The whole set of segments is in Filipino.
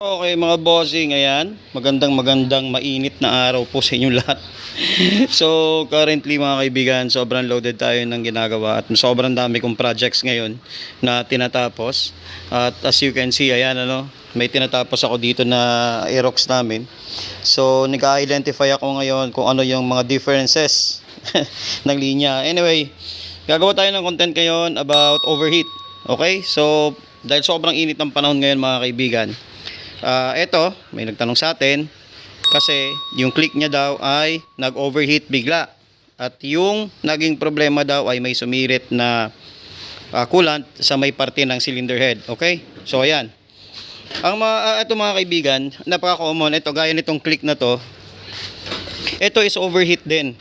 Okay mga bossing, ayan. Magandang magandang mainit na araw po sa inyong lahat. so currently mga kaibigan, sobrang loaded tayo ng ginagawa at sobrang dami kong projects ngayon na tinatapos. At as you can see, ayan ano, may tinatapos ako dito na Aerox namin. So nag-identify ako ngayon kung ano yung mga differences ng linya. Anyway, gagawa tayo ng content ngayon about overheat. Okay? So dahil sobrang init ng panahon ngayon mga kaibigan, Ah, eto, may nagtanong sa atin kasi yung click niya daw ay nag-overheat bigla. At yung naging problema daw ay may sumirit na ah, coolant sa may parte ng cylinder head. Okay? So ayan. Ang mga ah, ito mga kaibigan, napaka-common ito gaya nitong click na to. Ito is overheat din.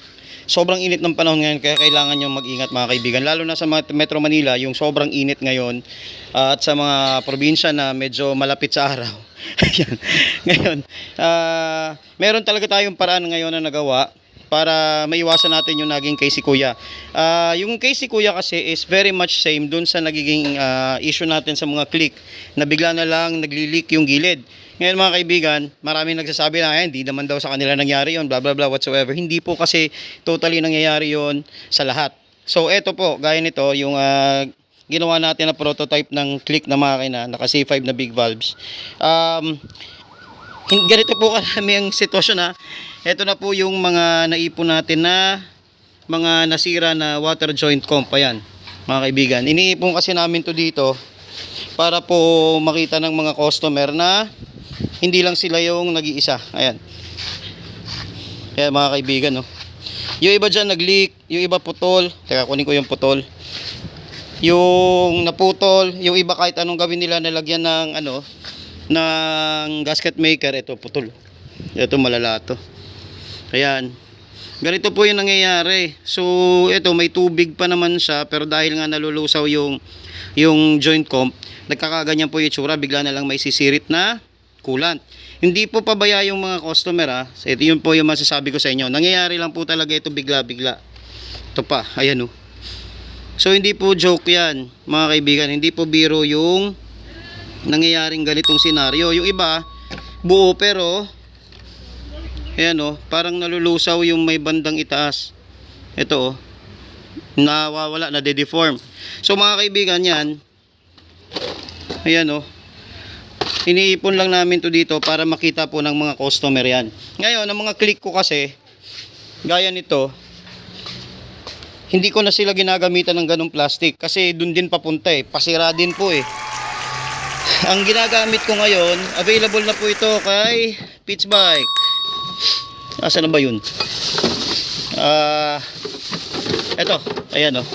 Sobrang init ng panahon ngayon kaya kailangan nyo mag-ingat mga kaibigan. Lalo na sa Metro Manila, yung sobrang init ngayon ah, at sa mga probinsya na medyo malapit sa araw. Ngayon, ah, meron talaga tayong paraan ngayon na nagawa para maiwasan natin yung naging case si Kuya. Ah, yung case si Kuya kasi is very much same dun sa nagiging ah, issue natin sa mga click na bigla na lang nagli-leak yung gilid. Ngayon mga kaibigan, maraming nagsasabi na, "Ay, hindi naman daw sa kanila nangyari yon blah blah blah whatsoever. Hindi po kasi totally nangyayari yon sa lahat. So eto po, gaya nito, yung ah, ginawa natin na prototype ng click na makina, naka C5 na big valves. Um, ganito po karami ang sitwasyon ha. Ito na po yung mga naipon natin na mga nasira na water joint comp. Ayan, mga kaibigan. Iniipon kasi namin to dito para po makita ng mga customer na hindi lang sila yung nag-iisa. Ayan. Kaya mga kaibigan, no. Yung iba dyan nag-leak, yung iba putol. Teka, kunin ko yung putol. Yung naputol, yung iba kahit anong gawin nila nalagyan ng ano, ng gasket maker, ito putol. Ito malala to. Ayan. Ganito po yung nangyayari. So, ito may tubig pa naman siya pero dahil nga nalulusaw yung yung joint comp, nagkakaganyan po yung itsura, bigla na lang may sisirit na coolant. Hindi po pabaya yung mga customer ha. So, ito yun po yung masasabi ko sa inyo. Nangyayari lang po talaga ito bigla-bigla. Ito pa, ayan oh. So hindi po joke yan, mga kaibigan. Hindi po biro yung nangyayaring ganitong senaryo. Yung iba, buo pero ayan oh, parang nalulusaw yung may bandang itaas. Ito oh, nawawala, nade-deform. So mga kaibigan yan, ayan oh, iniipon lang namin to dito para makita po ng mga customer yan. Ngayon, ang mga click ko kasi, gaya nito, hindi ko na sila ginagamitan ng ganong plastic kasi dun din papunta eh. Pasira din po eh. Ang ginagamit ko ngayon, available na po ito kay Pitch Bike. Asa na ba yun? Ah, eto, ayan oh.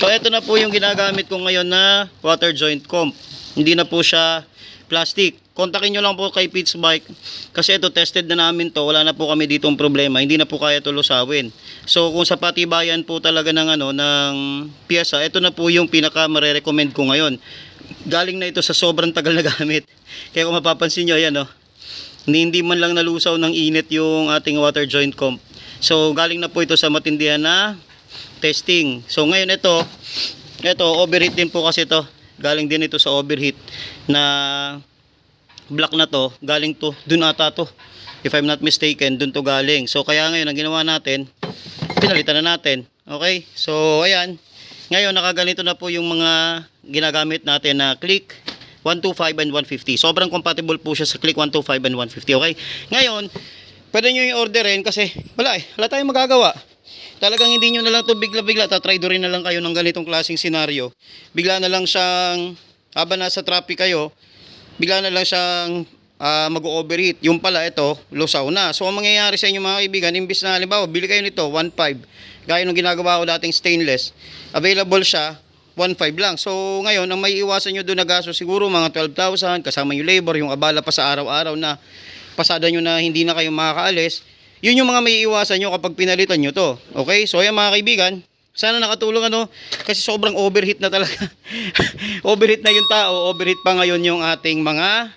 So eto na po yung ginagamit ko ngayon na water joint comp. Hindi na po siya plastic. Kontakin nyo lang po kay Pitch Bike kasi ito tested na namin to. Wala na po kami ditong problema. Hindi na po kaya to lusawin. So kung sa patibayan po talaga ng ano ng piyesa, ito na po yung pinaka marerecommend ko ngayon. Galing na ito sa sobrang tagal na gamit. Kaya kung mapapansin nyo, ayan oh. Hindi, hindi man lang nalusaw ng init yung ating water joint comp. So galing na po ito sa matindihan na testing. So ngayon ito, ito overheat din po kasi ito. Galing din ito sa overheat na black na to, galing to, dun ata to. If I'm not mistaken, dun to galing. So kaya ngayon ang ginawa natin, pinalitan na natin. Okay? So ayan. Ngayon nakaganito na po yung mga ginagamit natin na click 125 and 150. Sobrang compatible po siya sa click 125 and 150. Okay? Ngayon, pwede nyo yung orderin kasi wala eh. Wala tayong magagawa. Talagang hindi nyo na lang to bigla-bigla. Tatry do rin na lang kayo ng ganitong klaseng senaryo. Bigla na lang siyang, habang nasa traffic kayo, bigla na lang siyang ah, mag-overheat. Yung pala ito, lusaw na. So ang mangyayari sa inyo mga kaibigan, imbis na halimbawa, bili kayo nito 1.5. Gaya nung ginagawa ko dating stainless, available siya 1.5 lang. So ngayon, ang may iwasan nyo doon na gasto siguro mga 12,000 kasama yung labor, yung abala pa sa araw-araw na pasada nyo na hindi na kayo makakaalis. Yun yung mga may iwasan nyo kapag pinalitan nyo to. Okay? So ayan mga kaibigan, sana nakatulong ano kasi sobrang overheat na talaga. overheat na yung tao, overheat pa ngayon yung ating mga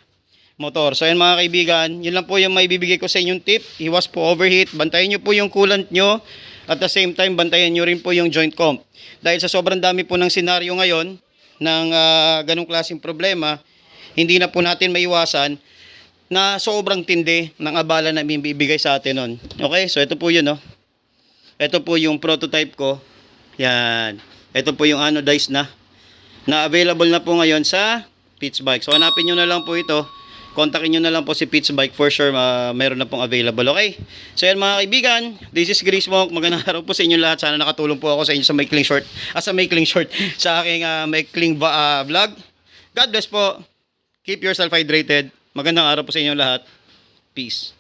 motor. So ayan mga kaibigan, yun lang po yung may bibigay ko sa inyong tip. Iwas po overheat, bantayan nyo po yung coolant nyo at the same time bantayan nyo rin po yung joint comp. Dahil sa sobrang dami po ng senaryo ngayon ng ah, ganong klaseng problema, hindi na po natin maiwasan na sobrang tindi ng abala na ibibigay sa atin nun. Okay, so ito po yun, no? Ito po yung prototype ko. Yan. Ito po yung anodized na. Na available na po ngayon sa Pitch Bike. So hanapin nyo na lang po ito. Kontakin nyo na lang po si Pitch Bike for sure uh, meron na pong available. Okay? So yan mga kaibigan, this is Grace Monk. Magandang araw po sa inyo lahat. Sana nakatulong po ako sa inyo sa maikling short. Ah, sa maikling short. Sa aking uh, maikling ah, vlog. God bless po. Keep yourself hydrated. Magandang araw po sa inyo lahat. Peace.